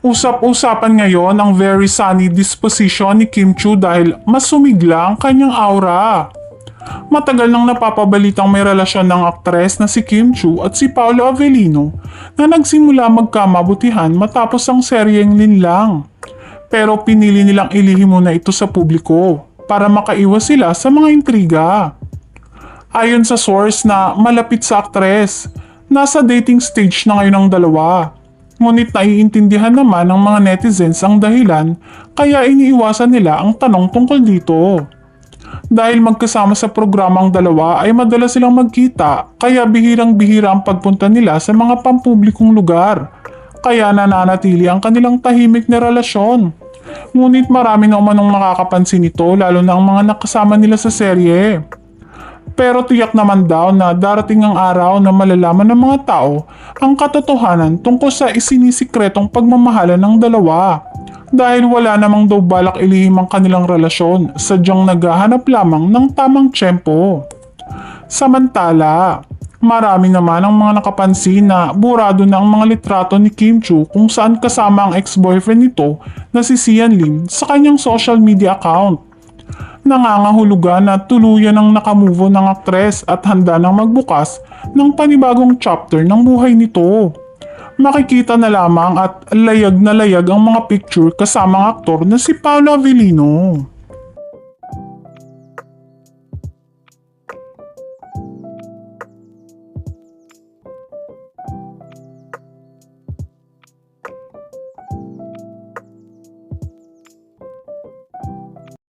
Usap-usapan ngayon ang very sunny disposition ni Kim Chu dahil mas sumigla ang kanyang aura. Matagal nang napapabalitang may relasyon ng aktres na si Kim Chu at si Paolo Avellino na nagsimula magkamabutihan matapos ang seryeng Linlang. Pero pinili nilang ilihim muna ito sa publiko para makaiwas sila sa mga intriga. Ayon sa source na malapit sa aktres, nasa dating stage na ngayon ang dalawa. Ngunit naiintindihan naman ng mga netizens ang dahilan kaya iniiwasan nila ang tanong tungkol dito. Dahil magkasama sa programang dalawa ay madalas silang magkita kaya bihirang-bihira ang pagpunta nila sa mga pampublikong lugar. Kaya nananatili ang kanilang tahimik na relasyon. Ngunit marami na umanong nakakapansin ito lalo na ang mga nakasama nila sa serye. Pero tiyak naman daw na darating ang araw na malalaman ng mga tao ang katotohanan tungkol sa isinisikretong pagmamahala ng dalawa. Dahil wala namang daw balak ilihim ang kanilang relasyon, sadyang naghahanap lamang ng tamang tiyempo. Samantala, marami naman ang mga nakapansin na burado na ang mga litrato ni Kim Chu kung saan kasama ang ex-boyfriend nito na si Sian Lim sa kanyang social media account nangangahulugan na tuluyan ang nakamove on ng aktres at handa nang magbukas ng panibagong chapter ng buhay nito. Makikita na lamang at layag na layag ang mga picture kasama ang aktor na si Paolo Avellino.